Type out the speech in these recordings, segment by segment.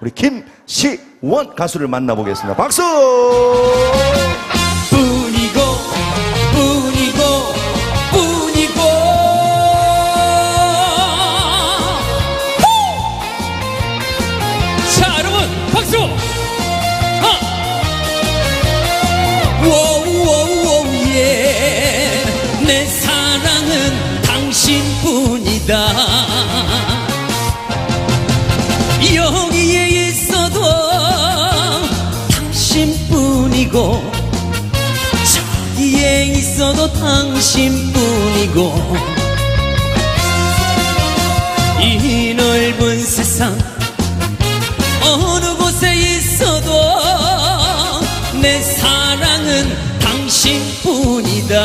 우리 김시원 가수를 만나보겠습니다. 박수! 뿐이고 뿐이고 뿐이고 후! 자 여러분 박수 하! 워우 워우 워우 예 내 사랑은 당신뿐이다 당신뿐이고 저기에 있어도 당신뿐이고 이 넓은 세상 어느 곳에 있어도 내 사랑은 당신뿐이다.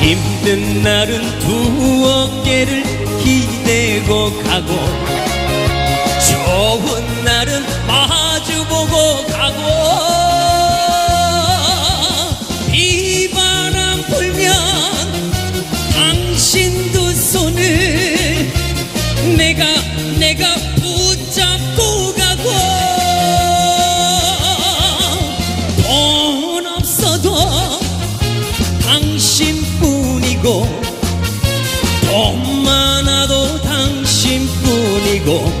힘든 날은 두 어깨를 기대고 가고 좋은 내가 붙잡고 가고 돈 없어도 당신뿐이고 돈 많아도 당신뿐이고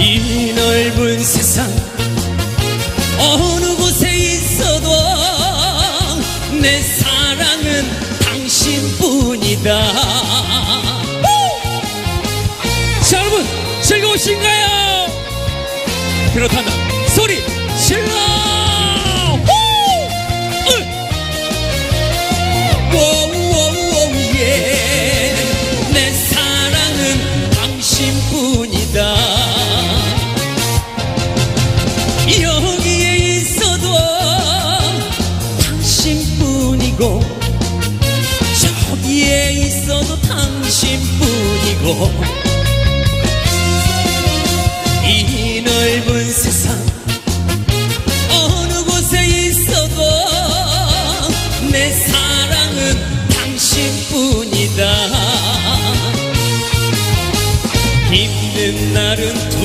이 넓은 세상 어느 곳에 있어도 내 사랑은 당신뿐이다 그렇다면 소리 질러! 워우워우워우 예내 사랑은 당신뿐이다. 여기에 있어도 당신뿐이고 저기에 있어도 당신뿐이고 이 넓은 세상 어느 곳에 있어도 내 사랑은 당신뿐이다. 힘든 날은 두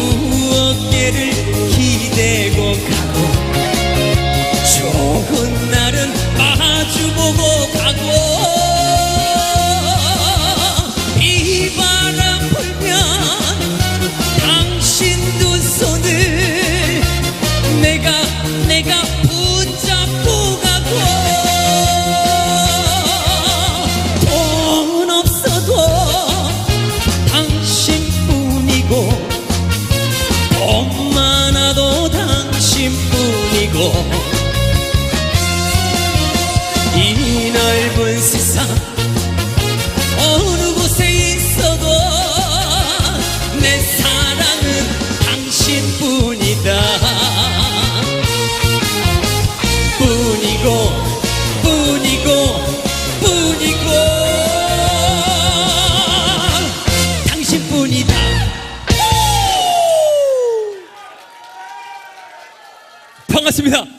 어깨를 기대고 가 거. 이 넓은 세상 어느 곳에 있어도 내 사랑은 당신뿐이다. 뿐이고 뿐이고 뿐이고 당신뿐이다. 반갑습니다.